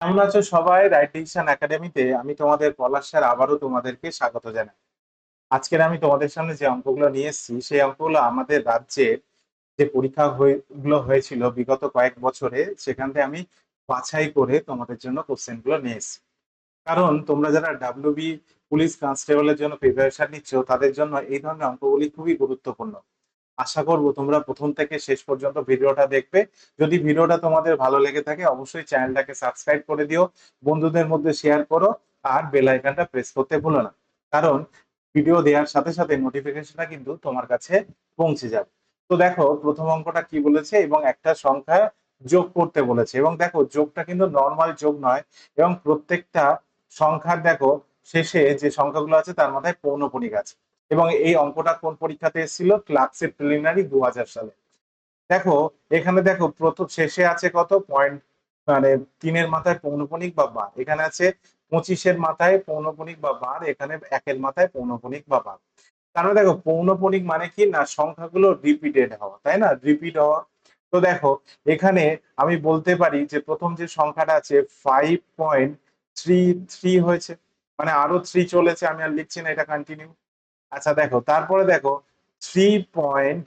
কেমন আছো সবাই রাইট ডিসিশন একাডেমিতে আমি তোমাদের পলাশ স্যার আবারও তোমাদেরকে স্বাগত জানাই। আজকের আমি তোমাদের সামনে যে অঙ্কগুলো নিয়ে এসেছি, সেই অঙ্কগুলো আমাদের রাজ্যের যে পরীক্ষা হয়ে- গুলো হয়েছিল বিগত কয়েক বছরে, সেখান থেকে আমি বাছাই করে তোমাদের জন্য কোশ্চেনগুলো নিয়ে এসেছি। কারণ তোমরা যারা ডাব্লিউবি পুলিশ কনস্টেবলের জন্য প্রিপারেশন নিচ্ছ, তাদের জন্য এই ধরনের অঙ্কগুলি খুবই গুরুত্বপূর্ণ। আশা করব তোমরা প্রথম থেকে শেষ পর্যন্ত ভিডিওটা দেখবে। যদি ভিডিওটা তোমাদের ভালো লেগে থাকে, অবশ্যই চ্যানেলটাকে সাবস্ক্রাইব করে দিও, বন্ধুদের মধ্যে শেয়ার করো, আর বেল প্রেস করতে ভুলো না। কারণ ভিডিও দেওয়ার সাথে সাথে নোটিফিকেশনটা কিন্তু তোমার কাছে পৌঁছে যাবে। তো দেখো, প্রথম অঙ্কটা কি বলেছে এবং একটা সংখ্যা যোগ করতে বলেছে। এবং দেখো, যোগটা কিন্তু নর্মাল যোগ নয়, এবং প্রত্যেকটা সংখ্যার দেখো, শেষে যে সংখ্যাগুলো আছে, তার মাথায় পৌনপণিক আছে। এবং এই অঙ্কটা কোন পরীক্ষাতে এসেছিল? ক্লাসের প্রিলিমিনারি দু হাজার সালে। দেখো, এখানে দেখো, প্রথম শেষে আছে কত? পয়েন্ট মানে তিনের মাথায় পৌনপণিক বা বার। এখানে আছে পঁচিশের মাথায় পৌনপণিক বা বার, এখানে একের মাথায় পৌনপণিক বা বার। তার মানে দেখো পৌনপণিক মানে কি? না, সংখ্যাগুলো রিপিটেড হওয়া, তাই না? রিপিট হওয়া। তো দেখো, এখানে আমি বলতে পারি যে প্রথম যে সংখ্যাটা আছে ফাইভ পয়েন্ট থ্রি থ্রি হয়েছে। মানে আরও থ্রি চলেছে, আমি আর লিখছি না, এটা কন্টিনিউ আচ্ছা দেখো, তারপরে দেখো থ্রি পয়েন্ট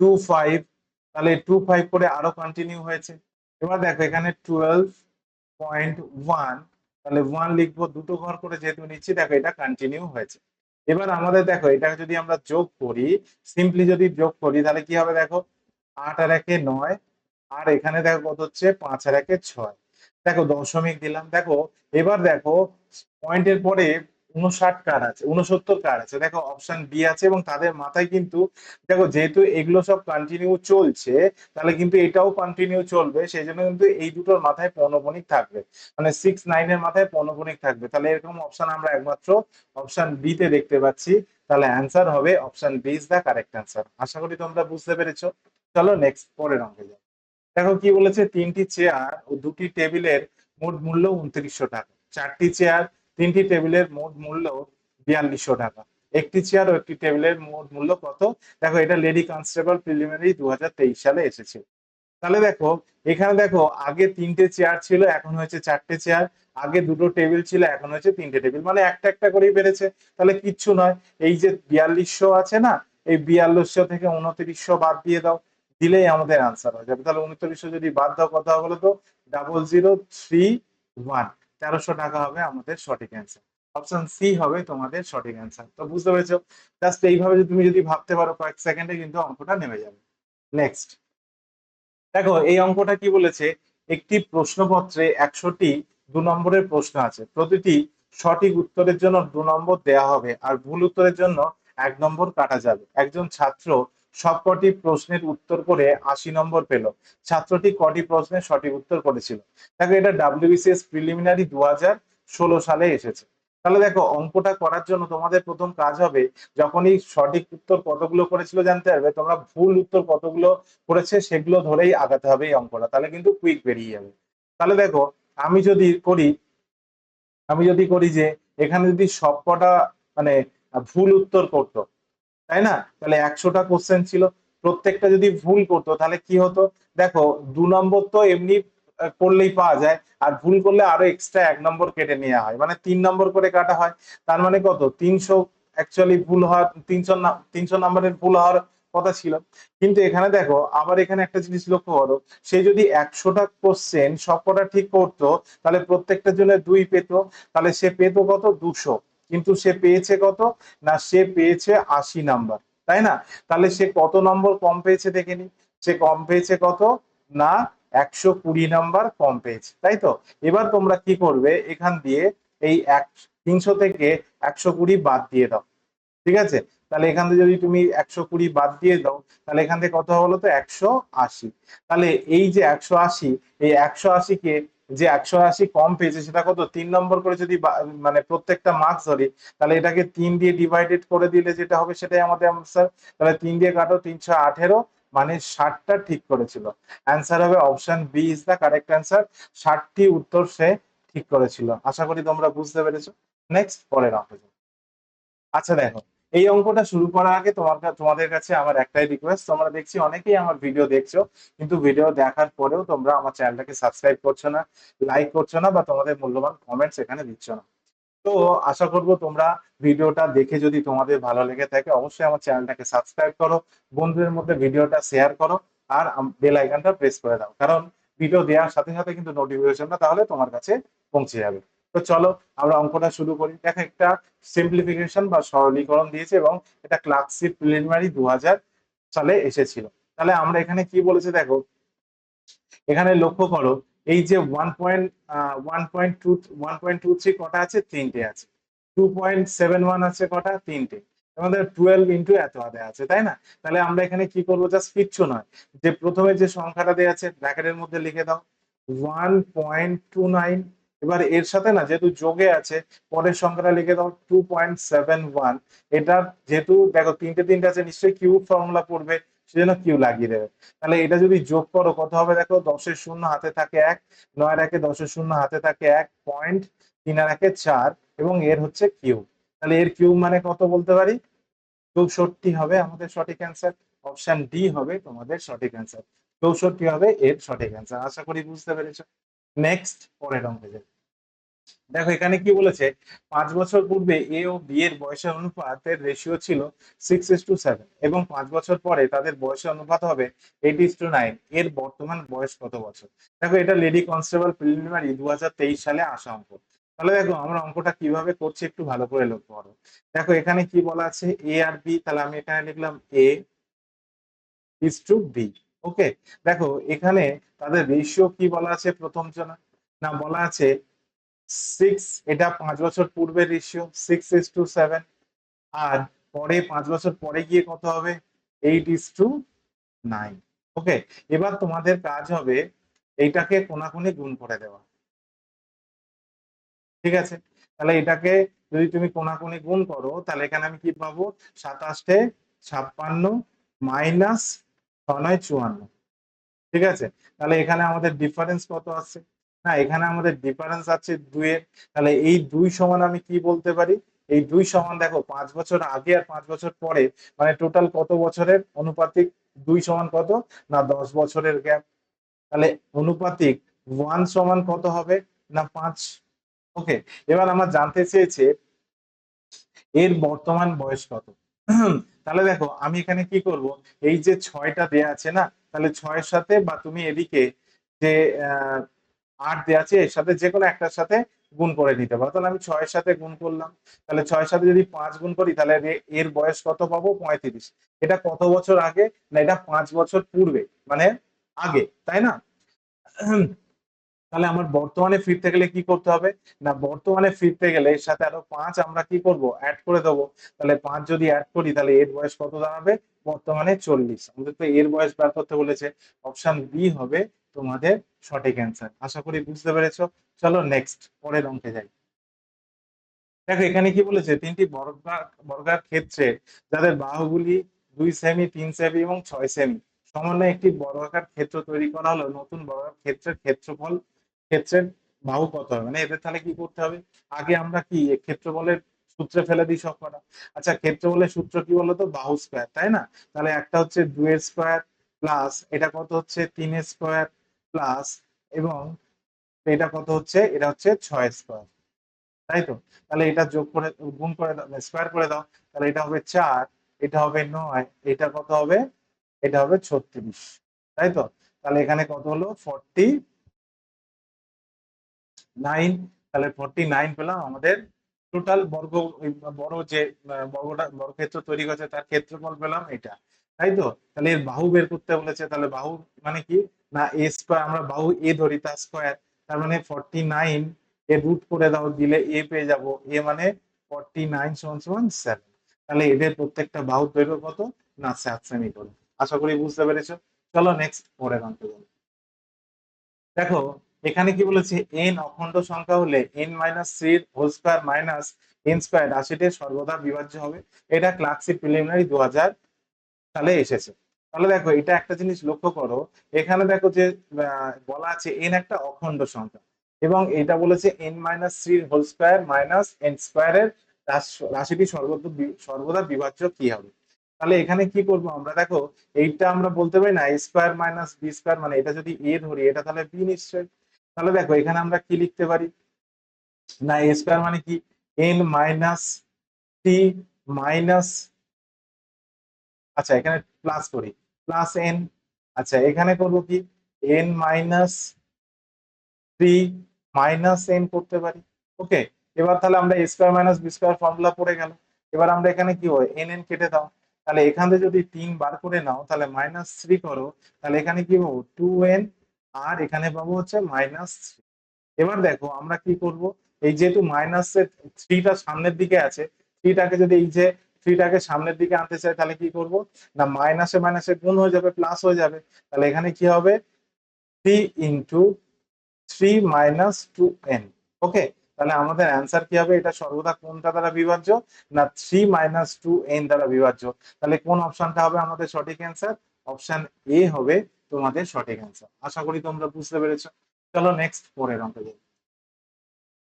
টু ফাইভ তাহলে টু ফাইভ করে আরও কন্টিনিউ হয়েছে। এবার দেখো, এখানে টুয়েলভ পয়েন্ট ওয়ান তাহলে ওয়ান লিখব, দুটো ঘর করে যেহেতু নিচ্ছি, দেখো এটা কন্টিনিউ হয়েছে। এবার আমাদের দেখো এটা যদি আমরা যোগ করি সিম্পলি যদি যোগ করি, তাহলে কি হবে দেখো, আট আর একে নয়, আর এখানে দেখো কত হচ্ছে, পাঁচ আর একে ছয়। দেখো, দশমিক দিলাম, দেখো, এবার দেখো পয়েন্টের পরে উনষাট কার আছে উনসত্তর কার আছে। দেখো অপশন বি আছে এবং তাদের মাথায় কিন্তু, দেখো, যেহেতু এগুলো সব কন্টিনিউ চলছে, তাহলে কিন্তু এটাও কন্টিনিউ চলবে, সেই জন্য কিন্তু এই দুটোর মাথায় পৌনপণিক থাকবে। মানে সিক্স নাইনের মাথায় পৌনপণিক থাকবে। তাহলে এরকম অপশন আমরা একমাত্র অপশন বি তে দেখতে পাচ্ছি। তাহলে অ্যান্সার হবে option B is the correct answer আশা করি তোমরা বুঝতে পেরেছ। চলো নেক্সট পরের অঙ্কে যাও দেখো, কি বলেছে? তিনটি চেয়ার ও দুটি টেবিলের মোট মূল্য উনত্রিশশো টাকা। চারটি চেয়ার তিনটি টেবিলের মোট মূল্য বিয়াল্লিশশো টাকা। একটি চেয়ার ও একটি টেবিলের মোট মূল্য কত? দেখো, এটা লেডি কনস্টেবল প্রিলিমিনারি দুই হাজার তেইশ সালে এসেছে। তাহলে দেখো, এখানে দেখো, আগে তিনটে চেয়ার ছিল, এখন হয়েছে চারটে চেয়ার আগে দুটো টেবিল ছিল, এখন হয়েছে তিনটে টেবিল। মানে একটা একটা করেই বেড়েছে। তাহলে কিচ্ছু নয়, এই যে বিয়াল্লিশশো আছে না, এই বিয়াল্লিশশো থেকে উনত্রিশশো বাদ দিয়ে দাও, দিলেই আমাদের আনসার হয়ে যাবে। তাহলে উনত্রিশশো যদি বাদ দাও কথা বলো তো? ডাবল জিরো থ্রি ওয়ান তেরোশো টাকা হবে আমাদের সঠিক অ্যান্সার অপশন সি হবে তোমাদের সঠিক অ্যান্সার তো বুঝতে পেরেছ? জাস্ট এইভাবে তুমি যদি ভাবতে পারো কয়েক সেকেন্ডে কিন্তু অঙ্কটা নেমে যাবে। নেক্সট দেখো, এই অঙ্কটা কি বলেছে? একটি প্রশ্নপত্রে একশোটি দু নম্বরের প্রশ্ন আছে। প্রতিটি সঠিক উত্তরের জন্য দু নম্বর দেয়া হবে আর ভুল উত্তরের জন্য এক নম্বর কাটা যাবে। একজন ছাত্র সবকটি প্রশ্নের উত্তর করে আশি নম্বর পেল। ছাত্রটি কটি প্রশ্নের সঠিক উত্তর করেছিল? দেখো, এটা ডাব্লিউবিসিএস প্রিলিমিনারি দু ষোলো সালে এসেছে। তাহলে দেখো, অঙ্কটা করার জন্য তোমাদের প্রথম কাজ হবে, যখনই সঠিক উত্তর কতগুলো করেছিল জানতে পারবে, তোমরা ভুল উত্তর কতগুলো করেছে সেগুলো ধরেই আগাতে হবে এই অঙ্কটা। তাহলে কিন্তু কুইক বেরিয়ে যাবে। তাহলে দেখো, আমি যদি করি, আমি যদি করি যে, এখানে যদি সবকটা মানে ভুল উত্তর করতো তাই না? তাহলে একশোটা কোশ্চেন ছিল। প্রত্যেকটা যদি ভুল করতো, তাহলে কি হতো? দেখো, দু নম্বর তো এমনি করলেই পাওয়া যায়। আর ভুল করলে আরও এক্সট্রা এক নম্বর কেটে নেওয়া হয়। মানে তিন নম্বর করে কাটা হয়। তার মানে কত? তিনশো অ্যাকচুয়ালি ভুল হওয়ার, তিনশো তিনশো নম্বরের ভুল হওয়ার কথা ছিল। কিন্তু এখানে দেখো, আবার এখানে একটা জিনিস লক্ষ্য করো। সে যদি একশোটা কোশ্চেন সবকটা ঠিক করতো, তাহলে প্রত্যেকটার জন্য দুই পেত। তাহলে সে পেতো কত? দুশো। কিন্তু সে পেয়েছে কত? না, সে পেয়েছে আশি নাম্বার, তাই না? তাহলে সে কত নম্বর কম পেয়েছে দেখে নি সে কম পেয়েছে কত? না, একশো কুড়ি নাম্বার কম পেয়েছে, তাই তো? এবার তোমরা কি করবে? এখান দিয়ে এই এক, তিনশো থেকে একশো কুড়ি বাদ দিয়ে দাও, ঠিক আছে? তাহলে এখান থেকে যদি তুমি একশো কুড়ি বাদ দিয়ে দাও, তাহলে এখান থেকে কত হলো তো? একশো আশি। তাহলে এই যে একশো আশি, এই একশো আশিকে যে একশো আশি কম পেয়েছে, সেটা কত? তিন নম্বর করে যদি মানে প্রত্যেকটা মার্কস ধরি, তাহলে এটাকে তিন দিয়ে ডিভাইডেড করে দিলে যেটা হবে সেটাই আমাদের আনসার তাহলে তিন দিয়ে কাটো, তিনশো আঠেরো মানে ষাটটা ঠিক করেছিল। অ্যান্সার হবে option B is the correct answer ষাটটি উত্তর সে ঠিক করেছিল। আশা করি তোমরা বুঝতে পেরেছ। নেক্সট পরের যাও। আচ্ছা দেখো। এই অঙ্কটা শুরু করার আগে তোমার তোমাদের কাছে আমার একটাই রিকোয়েস্ট তোমরা দেখছি অনেকেই আমার ভিডিও দেখছ, কিন্তু ভিডিও দেখার পরেও তোমরা আমার চ্যানেলটাকে সাবস্ক্রাইব করছ না লাইক করছ না, বা তোমাদের মূল্যবান কমেন্টস এখানে দিচ্ছ না। তো আশা করব তোমরা ভিডিওটা দেখে যদি তোমাদের ভালো লেগে থাকে, অবশ্যই আমার চ্যানেলটাকে সাবস্ক্রাইব করো, বন্ধুদের মধ্যে ভিডিওটা শেয়ার করো, আর বেল আইকনটা প্রেস করে দাও। কারণ ভিডিও দেওয়ার সাথে সাথে কিন্তু নোটিফিকেশনটা তাহলে তোমার কাছে পৌঁছে যাবে। তো চলো, আমরা অঙ্কটা শুরু করি। দেখো, একটা সিম্পলিফিকেশন বা সরলীকরণ দিয়েছে এবং এটা ক্লাসিক প্রিলিমিনারি দু হাজার সালে এসেছিল। তাহলে আমরা এখানে কি বলেছে দেখো? এখানে লক্ষ্য করো, এই যে one point one point two one point two three কটা আছে? তিনটে আছে। টু পয়েন্ট সেভেন ওয়ান আছে কটা? তিনটে। আমাদের টুয়েলভ ইন্টু এত আদায় আছে, তাই না? তাহলে আমরা এখানে কি করব? জাস্ট কিচ্ছু নয়। যে প্রথমে যে সংখ্যাটা দেওয়া আছে ব্র্যাকেটের মধ্যে লিখে দাও। ওয়ান পয়েন্ট টু নাইন এবার এর সাথে না যেহেতু যোগে আছে পরের সংখ্যাটা লিখে দাও টু পয়েন্ট সেভেন ওয়ান এটা যেহেতু দেখো তিনটে তিনটে আছে, নিশ্চয়ই কিউ ফর্মুলা পড়বে, সেজন্য কিউ লাগিয়ে দেবে। তাহলে এটা যদি যোগ করো, কত হবে দেখো? দশের শূন্য হাতে থাকে এক, নয়ের একে দশের শূন্য হাতে থাকে এক পয়েন্ট তিন একে চার, এবং এর হচ্ছে কিউ তাহলে এর কিউ মানে কত বলতে পারি? চৌষট্টি হবে আমাদের সঠিক অ্যান্সার অপশন ডি হবে তোমাদের সঠিক অ্যান্সার চৌষট্টি হবে এর সঠিক অ্যান্সার আশা করি বুঝতে পেরেছ। নেক্সট পরের অঙ্কে যাই। দেখো, এখানে কি বলেছে? পাঁচ বছর পূর্বে এ ও বি এর বয়সের অনুপাতের রেশিও ছিল সিক্স ইস টু সেভেন এবং পাঁচ বছর পরে তাদের বয়সের অনুপাত হবে এইট ইস টু নাইন এর বর্তমান বয়স কত বছর? দেখো, এটা লেডি কনস্টেবল প্রিলিমিনারি দু সালে আসা অঙ্ক। তাহলে দেখো, আমরা অঙ্কটা কীভাবে করছি একটু ভালো করে লক্ষ্য করো। দেখো, এখানে কি বলা আছে? এ আর বি, তাহলে আমি এখানে লিখলাম এ ইস টু বি ওকে দেখো, এখানে তাদের রেশিও কি বলা আছে? প্রথম জনা না, বলা আছে সিক্স এটা পাঁচ বছর পূর্বের ratio six is two seven আর পরে পাঁচ বছর পরে গিয়ে কত হবে? Eight is two nine okay এবার তোমাদের কাজ হবে এইটাকে কোনাকুনি গুণ করে দেওয়া। ঠিক আছে? তাহলে এটাকে যদি তুমি কোনাকুনি গুণ করো, তাহলে এখানে আমি কি পাবো? সাতাশে ছাপ্পান্ন মাইনাস ছ নয় চুয়ান্ন। ঠিক আছে? তাহলে এখানে আমাদের ডিফারেন্স কত আছে না এখানে আমাদের ডিফারেন্স আছে দুইয়ের। তাহলে এই দুই সমান আমি কি বলতে পারি? এই দুই সমান দেখো পাঁচ বছর আগে আর পাঁচ বছর পরে মানে টোটাল কত বছরের অনুপাতিক দুই সমান কত? না দশ বছরের গ্যাপ তাহলে অনুপাতিক ওয়ান সমান কত হবে? না পাঁচ। ওকে এবার আমার জানতে চেয়েছে এর বর্তমান বয়স কত? তাহলে দেখো আমি এখানে কি করব? এই যে ছয়টা দেয়া আছে না তাহলে ছয়ের সাথে বা তুমি এদিকে যে আহ, আট দেওয়া আছে, এর সাথে যে কোনো একটার সাথে গুণ করে নিতে পারো। তাহলে আমি ছয়ের সাথে গুণ করলাম। তাহলে ছয়ের সাথে যদি পাঁচ গুণ করি, তাহলে এর- বয়স কত পাবো? পঁয়ত্রিশ। এটা কত বছর আগে? না, এটা পাঁচ বছর পূর্বে মানে আগে, তাই না? তাহলে আমার বর্তমানে ফিরতে গেলে কি করতে হবে? না, বর্তমানে ফিরতে গেলে এর সাথে আরও পাঁচ আমরা কি করব? অ্যাড করে দেবো। তাহলে পাঁচ যদি অ্যাড করি, তাহলে এর বয়স কত দাঁড়াবে? বর্তমানে চল্লিশ। আমাদের তো এর বয়স বের করতে বলেছে। অপশন বি হবে তোমাদের সঠিক অ্যান্সার আশা করি বুঝতে পেরেছ। চলো নেক্সট পরের অঙ্কে যাই। দেখো, এখানে কি বলেছে? তিনটি বর্গা, বর্গার ক্ষেত্রে যাদের বাহুগুলি দুই সেমি তিন সেমি এবং ছয় সেমি সমন্বয়ে একটি বর্গাকার ক্ষেত্র তৈরি করা হলো। নতুন বর্গাকার ক্ষেত্রের ক্ষেত্রফল, ক্ষেত্রের বাহু কত হবে? মানে এদের তাহলে কি করতে হবে? আগে আমরা কি ক্ষেত্রফলের সূত্রে ফেলে দিই সব কটা আচ্ছা ক্ষেত্রফলের সূত্র কি বলতো? বাহু স্কোয়ার তাই না? তাহলে একটা হচ্ছে দুয়ের স্কোয়ার প্লাস এটা কত হচ্ছে? তিনের স্কোয়ার প্লাস এবং এটা কত হচ্ছে? এটা হচ্ছে ছয় স্কোয়ার। তাই তো? তাহলে এটা যোগ করে, গুণ করে দাও স্কোয়ার করে দাও, তাহলে এটা হবে চার, এটা হবে নয়, এটা কত হবে? এটা হবে ছত্রিশ। তাই তো? তাহলে এখানে কত হলো? Forty nine. তাহলে ফর্টি নাইন পেলাম আমাদের। টোটাল বর্গ বড় যে বর্গটা, বর্গক্ষেত্র তৈরি করেছে, তার ক্ষেত্রফল পেলাম এটা। তাই তো? তাহলে এর বাহু বের করতে বলেছে, তাহলে বাহু মানে কি? না এ স্কোয়ার আমরা বাহু এ ধরি, তার স্কোয়ার তার মানে ফর্টি নাইন এর রুট করে দাও, দিলে এ পেয়ে যাব। এ মানে ফর্টি নাইন সমান সমান সেভেন তাহলে এদের প্রত্যেকটা বাহুর দৈর্ঘ্য কত? না সাত সেমি করে। আশা করি বুঝতে পেরেছ। চলো নেক্সট পরের অঙ্কে দেখো, এখানে কি বলেছে? এন অখণ্ড সংখ্যা হলে n minus three whole square minus n square রাশিটির সর্বদা বিভাজ্য হবে। এটা ক্লাসিক প্রিলিমিনারি দু হাজার সালে এসেছে। তাহলে দেখো, এটা একটা জিনিস লক্ষ্য করো। এখানে দেখো যে বলা আছে এন একটা অখণ্ড সংখ্যা এবং এটা বলেছে n minus three whole square minus n স্কোয়ারের রাশিটি সর্বদা সর্বদা বিভাজ্য কি হবে? তাহলে এখানে কি করব আমরা? দেখো, এইটা আমরা বলতে পারি না স্কোয়ার মাইনাস বি স্কোয়ার মানে এটা যদি এ ধরি, এটা তাহলে বি নিশ্চয়। তাহলে দেখো, এখানে আমরা কি লিখতে পারি? না এ স্কোয়ার মানে কি? এন মাইনাস টি মাইনাস আচ্ছা এখানে প্লাস করি। প্লাস এন আচ্ছা এখানে করব কি? N minus three minus n করতে পারি। ওকে এবার তাহলে আমরা square minus b square formula পড়ে গেল। এবার আমরা এখানে কি হয়? এন এন কেটে দাও। তাহলে এখান থেকে যদি তিন বার করে নাও, তাহলে মাইনাস থ্রি করো, তাহলে এখানে কি পাবো? টু এন আর এখানে পাবো হচ্ছে মাইনাস থ্রি এবার দেখো, আমরা কি করব? এই যেহেতু মাইনাস থ্রিটা সামনের দিকে আছে থ্রিটাকে যদি এই যে থ্রিটাকে সামনের দিকে আনতে চাই, তাহলে কি করব? না, মাইনাসে মাইনাসে গুণ হয়ে যাবে প্লাস হয়ে যাবে। তাহলে এখানে কি হবে? Three into three minus two n okay তাহলে আমাদের অ্যান্সার কি হবে? এটা সর্বদা কোনটা দ্বারা বিভাজ্য? না থ্রি মাইনাস টু এন দ্বারা বিভাজ্য। তাহলে কোন অপশনটা হবে আমাদের সঠিক অ্যান্সার অপশন এ হবে তোমাদের সঠিক অ্যান্সার আশা করি তোমরা বুঝতে পেরেছ। চলো নেক্সট পরের অঙ্কে যাই।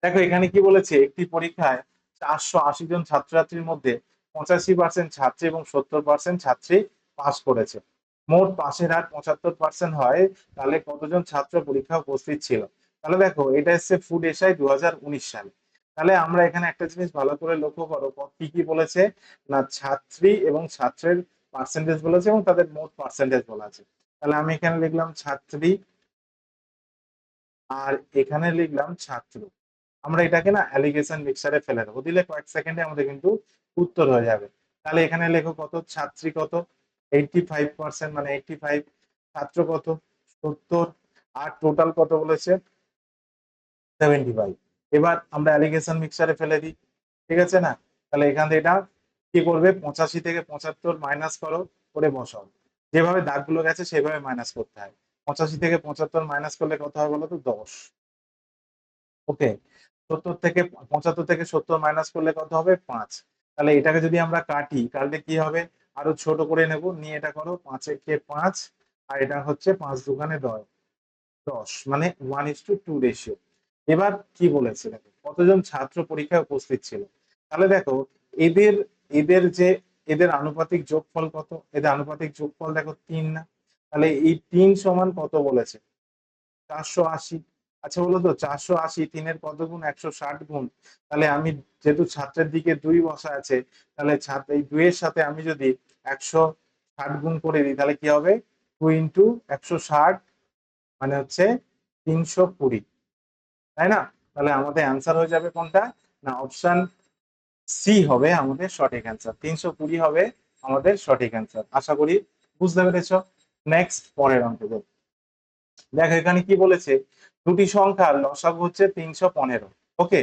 দেখো, এখানে কি বলেছে? একটি পরীক্ষায় চারশো আশি জন ছাত্রছাত্রীর মধ্যে পঁচাশি পার্সেন্ট ছাত্রী এবং সত্তর পার্সেন্ট ছাত্রী পাস করেছে। মোট পাশের হার পঁচাত্তর পার্সেন্ট হয়, তাহলে কতজন ছাত্র পরীক্ষা উপস্থিত ছিল? তাহলে দেখো, এটা এসছে ফুড এসআই দু সালে। তাহলে আমরা এখানে একটা জিনিস ভালো করে লক্ষ্য করো কি কি বলেছে? না, ছাত্রী এবং ছাত্রের পার্সেন্টেজ বলেছে এবং তাদের মোট পার্সেন্টেজ বলা আছে। তাহলে আমি এখানে লিখলাম ছাত্রী আর এখানে লিখলাম ছাত্র। আমরা এটাকে না অ্যালিগেশন মিক্সারে ফেলে দেবো। দিলে কয়েক সেকেন্ডে আমাদের কিন্তু উত্তর হয়ে যাবে। তাহলে এখানে লেখো কত? ছাত্রী কত? এইটটি ফাইভ পার্সেন্ট মানে এইটটি ফাইভ ছাত্র কত? সত্তর। আর টোটাল কত বলেছে? সেভেন্টি ফাইভ এবার আমরা অ্যালিগেশন মিক্সারে ফেলে দিই। ঠিক আছে না? তাহলে এখান থেকে এটা কি করবে? পঁচাশি থেকে পঁচাত্তর মাইনাস করো, করে বসাও। যেভাবে দাগগুলো গেছে, সেভাবে মাইনাস করতে হয়। পঁচাশি থেকে পঁচাত্তর মাইনাস করলে কত হয় বলো তো দশ। ওকে সত্তর থেকে পঁচাত্তর থেকে সত্তর মাইনাস করলে কত হবে? পাঁচ। তাহলে এটাকে যদি আমরা কাটি, তাহলে কি হবে? আরও ছোট করে নেব, নিয়ে এটা করো পাঁচে কে পাঁচ, আর এটা হচ্ছে পাঁচ দোকানে দশ। দশ মানে one is two two ratio এবার কি বলেছে দেখো, কতজন ছাত্র পরীক্ষায় উপস্থিত ছিল? তাহলে দেখো, এদের এদের যে, এদের আনুপাতিক যোগফল কত? এদের আনুপাতিক যোগফল দেখো তিন না। তাহলে এই তিন সমান কত বলেছে? চারশো আশি। আচ্ছা বলো তো, চারশো আশি তিনের কত গুণ একশো ষাট গুণ। তাহলে আমি যেহেতু ছাত্রের দিকে দুই বসা আছে, তাহলে ছাত্র, এই দুইয়ের সাথে আমি যদি একশো ষাট গুণ করে দিই, তাহলে কি হবে? টু ইন্টু একশো ষাট মানে হচ্ছে তিনশো কুড়ি। তাই না? তাহলে আমাদের অ্যান্সার হয়ে যাবে কোনটা? না, অপশন সি হবে আমাদের সঠিক অ্যান্সার। তিনশো কুড়ি হবে আমাদের সঠিক অ্যান্সার। আশা করি বুঝতে পেরেছ। নেক্সট, পরের অঙ্ক দেখো, এখানে কি বলেছে? দুটি সংখ্যার লসাগু হচ্ছে তিনশো পনেরো। ওকে?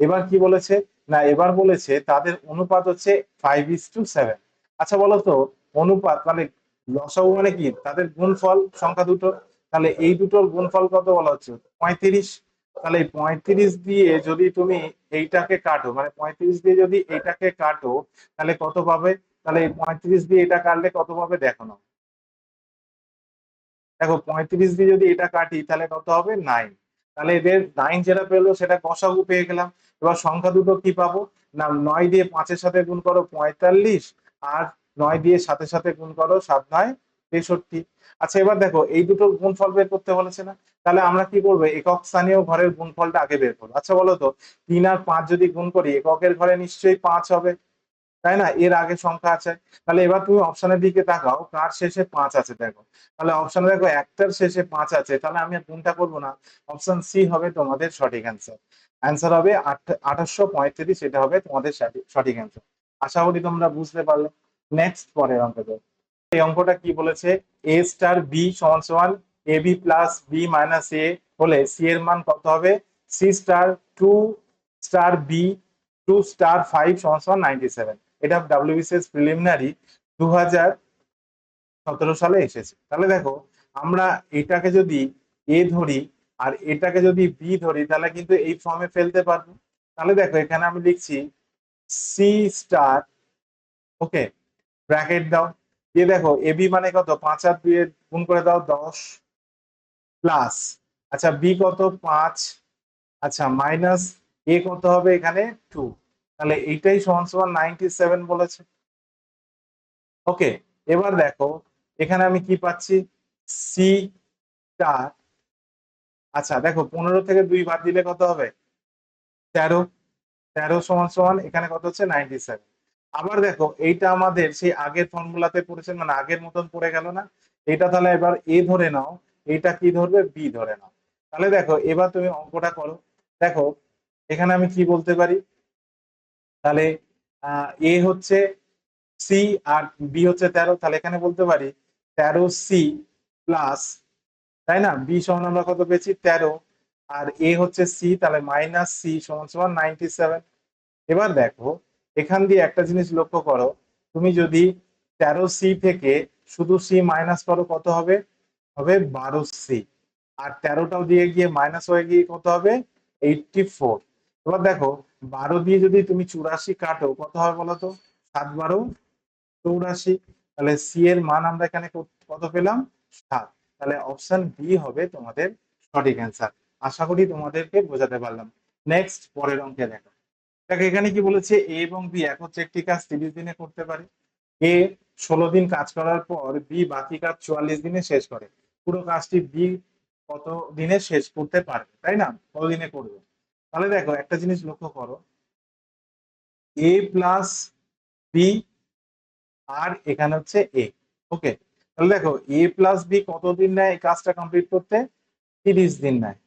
এবার কি বলেছে? না, এবার বলেছে তাদের অনুপাত হচ্ছে ফাইভ ইস টু সেভেন আচ্ছা বলো তো, অনুপাত মানে লসাগু মানে কি? তাদের গুণফল সংখ্যা দুটো তাহলে এই দুটোর গুণফল কত বলা হচ্ছে? পঁয়ত্রিশ। তাহলে পঁয়ত্রিশ দিয়ে যদি তুমি এইটাকে কাটো মানে পঁয়ত্রিশ দিয়ে যদি এইটাকে কাটো, তাহলে কত পাবে? তাহলে পঁয়ত্রিশ দিয়ে এটা কাটলে কত পাবে? দেখো না। দেখো, পঁয়ত্রিশ দিয়ে যদি এটা কাটি, তাহলে কত হবে? নাইন তাহলে এদের নাইন যেটা পেল, সেটা কষাগু পেয়ে গেলাম। এবার সংখ্যা দুটো কি পাবো? না, নয় দিয়ে পাঁচের সাথে গুণ করো পঁয়তাল্লিশ, আর নয় দিয়ে সাথে সাথে গুণ করো সাত নয়, তেষট্টি। আচ্ছা এবার দেখো, এই দুটোর গুণফল বের করতে বলেছে না? তাহলে আমরা কি করব? একক স্থানীয় ঘরের গুণফলটা আগে বের করব। আচ্ছা বলো তো, তিন আর পাঁচ যদি গুণ করি, এককের ঘরে নিশ্চয়ই পাঁচ হবে। তাই না? এর আগে সংখ্যা আছে। তাহলে এবার তুমি অপশনের দিকে তাকাও। কার শেষে পাঁচ আছে দেখো। তাহলে অপশনে দেখো, একটার শেষে পাঁচ আছে। তাহলে আমি আর কোনটা করব না। অপশন সি হবে তোমাদের সঠিক অ্যান্সার অ্যান্সার হবে আঠাশশো পঁয়ত্রিশ। এটা হবে তোমাদের সঠিক- অ্যান্সার আশা করি তোমরা বুঝতে পারলে। নেক্সট পরের অঙ্ক দেখো এই অঙ্কটা কি বলেছে? এ স্টার বি সমান সমান a b plus b minus a হলে সি এর মান কত হবে? C star two star b two star five সমান সমান নাইনটি সেভেন এটা ডাব্লিউবিসিএস প্রিলিমিনারি দু হাজার সতেরো সালে এসেছে। তাহলে দেখো, আমরা এটাকে যদি এ ধরি আর এটাকে যদি বি ধরি, তাহলে কিন্তু এই ফর্মে ফেলতে পারব। তাহলে দেখো, এখানে আমি লিখছি সি স্টার ওকে ব্র্যাকেট দাও। দিয়ে দেখো এ বি মানে কত? পাঁচ আর দুই গুণ করে দাও দশ প্লাস আচ্ছা বি কত? পাঁচ। আচ্ছা মাইনাস এ কত হবে এখানে? টু তাহলে এইটাই সমান সমান নাইনটি সেভেন বলেছে। ওকে এবার দেখো, এখানে আমি কি পাচ্ছি? সি স্টার আচ্ছা দেখো, পনেরো থেকে দুই বাদ দিলে কত হবে? তেরো তেরো সমান সমান, এখানে কত হচ্ছে? নাইনটি সেভেন আবার দেখো, এইটা আমাদের সেই আগের ফর্মুলাতে পড়েছে মানে আগের মতন পড়ে গেল না। এটা তাহলে এবার এ ধরে নাও এটা কি ধরবে? বি ধরে নাও। তাহলে দেখো, এবার তুমি অঙ্কটা করো। দেখো, এখানে আমি কি বলতে পারি? তাহলে এ হচ্ছে সি আর বি হচ্ছে তেরো, তাহলে এখানে বলতে পারি তেরো সি প্লাস তাই না? বি সমান আমরা কত পেয়েছি? তেরো। আর এ হচ্ছে সি তাহলে মাইনাস সি সমান সমান নাইনটি সেভেন এবার দেখো, এখান দিয়ে একটা জিনিস লক্ষ্য করো। তুমি যদি তেরো সি থেকে শুধু সি মাইনাস করো, কত হবে? হবে বারো সি আর তেরোটাও দিয়ে গিয়ে মাইনাস হয়ে গিয়ে কত হবে? এইটটি ফোর এবার দেখো বারো দিয়ে যদি তুমি চুরাশি কাটো, কত হবে বলো তো সাত বারো, চৌরাশি। তাহলে সি এর মান আমরা এখানে কত- পেলাম? সাত। তাহলে অপশন বি হবে তোমাদের সঠিক অ্যান্সার আশা করি তোমাদেরকে বোঝাতে পারলাম। নেক্সট পরের অঙ্কে দেখো। দেখো, এখানে কি বলেছে? এ এবং বি এক হচ্ছে একটি কাজ তিরিশ দিনে করতে পারে। এ ষোলো দিন কাজ করার পর বি বাকি কাজ চুয়াল্লিশ দিনে শেষ করে। পুরো কাজটি বি কত দিনে শেষ করতে পারবে তাই না? কত দিনে করবে? তাহলে দেখো একটা জিনিস লক্ষ্য করো। এ প্লাস বি আর এখানে হচ্ছে এ ওকে তাহলে দেখো এ প্লাস বি কতদিন নেয়? এই কাজটা কমপ্লিট করতে তিরিশ দিন নেয়।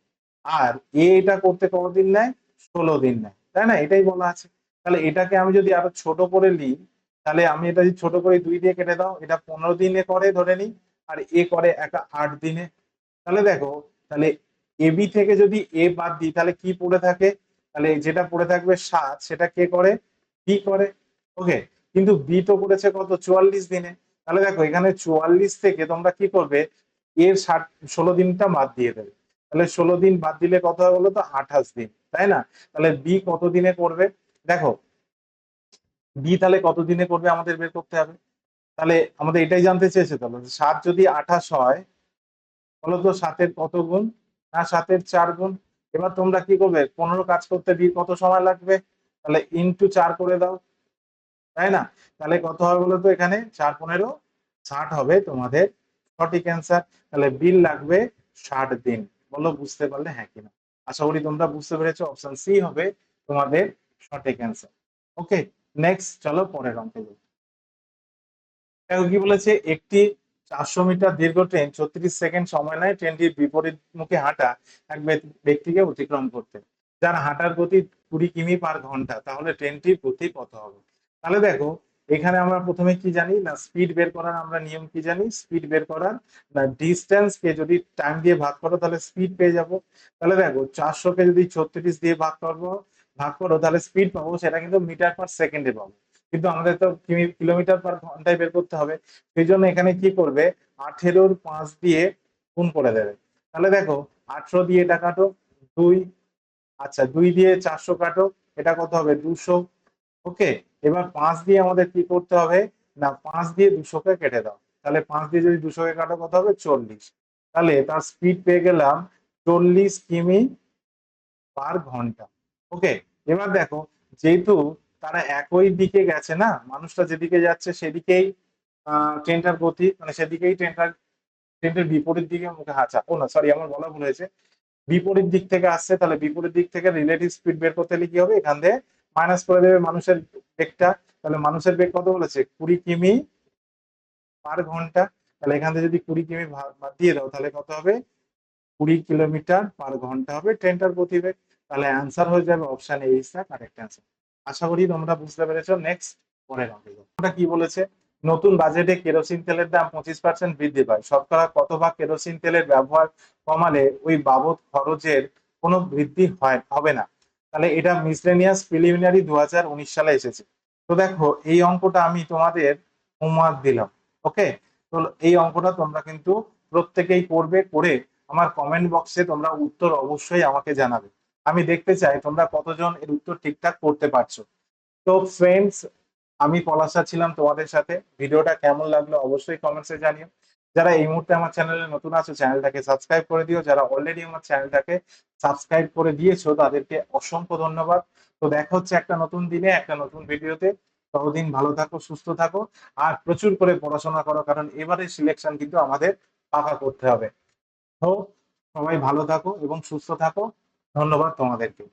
আর এ এটা করতে কতদিন নেয়? ষোলো দিন নেয়। তাই না? এটাই বলা আছে। তাহলে এটাকে আমি যদি আরও ছোট করে নিই তাহলে আমি এটা যদি ছোট করে দুই দিয়ে কেটে দাও, এটা পনেরো দিনে করে ধরে নিই, আর এ করে একা আট দিনে। তাহলে দেখো, তাহলে এ বি থেকে যদি এ বাদ দিই, তাহলে কি পড়ে থাকে? তাহলে যেটা পড়ে থাকবে সাত, সেটা কে করে? বি করে? ওকে কিন্তু বি তো করেছে কত? চুয়াল্লিশ দিনে। তাহলে দেখো, এখানে চুয়াল্লিশ থেকে তোমরা কি করবে? এর ষাট, ষোলো দিনটা বাদ দিয়ে দেবে। তাহলে ষোলো দিন বাদ দিলে কত হয় বলো তো আঠাশ দিন, তাই না? তাহলে বি কত দিনে করবে দেখো বি তাহলে কত দিনে করবে আমাদের বের করতে হবে? তাহলে আমাদের এটাই জানতে চেয়েছে তাহলে সাত যদি আঠাশ হয় বলো তো সাতের কত গুণ? না সাতের চার গুণ। এবার তোমরা কি করবে? পনেরো কাজ করতে বি কত সময় লাগবে? তাহলে ইনটু চার করে দাও। তাই না? তাহলে কত হবে বলো তো এখানে? চার পনেরো, ষাট হবে তোমাদের সঠিক অ্যান্সার তাহলে বিল লাগবে ষাট দিন। বলো বুঝতে পারলে হ্যাঁ কিনা। আশা করি তোমরা বুঝতে পেরেছ। অপশন সি হবে তোমাদের সঠিক অ্যান্সার ওকে নেক্সট চলো পরের অঙ্কে। দেখো কি বলেছে? একটি চারশো মিটার দীর্ঘ ট্রেন, ছত্রিশ সেকেন্ড সময় নেয় ট্রেনটির বিপরীত মুখে হাঁটা এক ব্যক্তিকে অতিক্রম করতে। যার হাঁটার গতি কুড়ি কিমি পার ঘণ্টা, তাহলে ট্রেনটির গতি কত হবে? তাহলে দেখো, এখানে আমরা প্রথমে কি জানি? না স্পিড বের করার আমরা নিয়ম কি জানি? স্পিড বের করার, না ডিস্টেন্স কে যদি টাইম দিয়ে ভাগ করো, তাহলে স্পিড পেয়ে যাব। তাহলে দেখো চারশো কে যদি ছত্রিশ দিয়ে ভাগ করব, ভাগ করো, তাহলে স্পিড পাবো, সেটা কিন্তু মিটার পার সেকেন্ডে পাবো। আমাদের তো কিমি- কিলোমিটার পার ঘন্টায় বের করতে হবে। সেই জন্য এখানে কি করবে? আঠেরোর পাঁচ দিয়ে গুণ করে দেবে। তাহলে দেখো, আঠেরো দিয়ে এটা কাটো, দুই আচ্ছা দুই দিয়ে চারশো কাটো, এটা কত হবে? দুশো। ওকে, এবার পাঁচ দিয়ে আমাদের কি করতে হবে? না, পাঁচ দিয়ে দুশোকে কেটে দাও। তাহলে পাঁচ দিয়ে যদি দুশোকে কাটো, কত হবে? চল্লিশ। তাহলে তার স্পিড পেয়ে গেলাম চল্লিশ কিমি পার ঘণ্টা। ওকে, এবার দেখো, যেহেতু তারা একই দিকে গেছে না? মানুষটা যেদিকে যাচ্ছে সেদিকেই ট্রেনটার গতি মানে সেদিকেই ট্রেনটার ট্রেনটার বিপরীত দিকে মুখে হাঁচা। ও না সরি আমার বলা ভুল হয়েছে। বিপরীত দিক থেকে আসছে, তাহলে বিপরীত দিক থেকে রিলেটিভ স্পিড বের করতে হলে কি হবে? এখান দিয়ে মাইনাস করে দেবে মানুষের বেগটা। তাহলে মানুষের বেগ কত বলেছে? কুড়ি কিমি পার ঘণ্টা। তাহলে এখান থেকে যদি কুড়ি কিমি বাদ দিয়ে দাও, তাহলে কত হবে? কুড়ি কিলোমিটার পার ঘণ্টা হবে ট্রেনটার গতিবেগ। তাহলে অ্যান্সার হয়ে যাবে option A is the correct answer আশা করি তোমরা বুঝতে পেরেছ। নেক্সট পরের অঙ্কে কি বলেছে? নতুন বাজেটে কেরোসিন তেলের দাম পঁচিশ পার্সেন্ট বৃদ্ধি পায়। শতকরা কত ভাগ কেরোসিন তেলের ব্যবহার কমালে ওই বাবদ খরচের কোনো বৃদ্ধি হয়, হবে না? তাহলে এটা মিসলেনিয়াস প্রিলিমিনারি দু হাজার উনিশ সালে এসেছে। তো দেখো, এই অঙ্কটা আমি তোমাদের হোমওয়ার্ক দিলাম ওকে তো এই অঙ্কটা তোমরা কিন্তু প্রত্যেকেই করবে, করে আমার কমেন্ট বক্সে তোমরা উত্তর অবশ্যই আমাকে জানাবে। আমি দেখতে চাই তোমরা কতজন এর উত্তর ঠিকঠাক করতে পারছ। তো ফ্রেন্ডস আমি পলাশা ছিলাম তোমাদের সাথে। ভিডিওটা কেমন লাগল অবশ্যই কমেন্টসে জানিও। যারা এই মুহূর্তে আমার চ্যানেলে নতুন আছো চ্যানেলটাকে সাবস্ক্রাইব করে দিও। যারা অলরেডি আমার চ্যানেলটাকে সাবস্ক্রাইব করে দিয়েছ, তাদেরকে অসংখ্য ধন্যবাদ। তো দেখা হচ্ছে একটা নতুন দিনে, একটা নতুন ভিডিওতে। ততদিন ভালো থাকো, সুস্থ থাকো। আর প্রচুর করে পড়াশোনা করো, কারণ এবারে সিলেকশন কিন্তু আমাদের পাকা করতে হবে। তো সবাই ভালো থাকো এবং সুস্থ থাকো। ধন্যবাদ তোমাদেরকে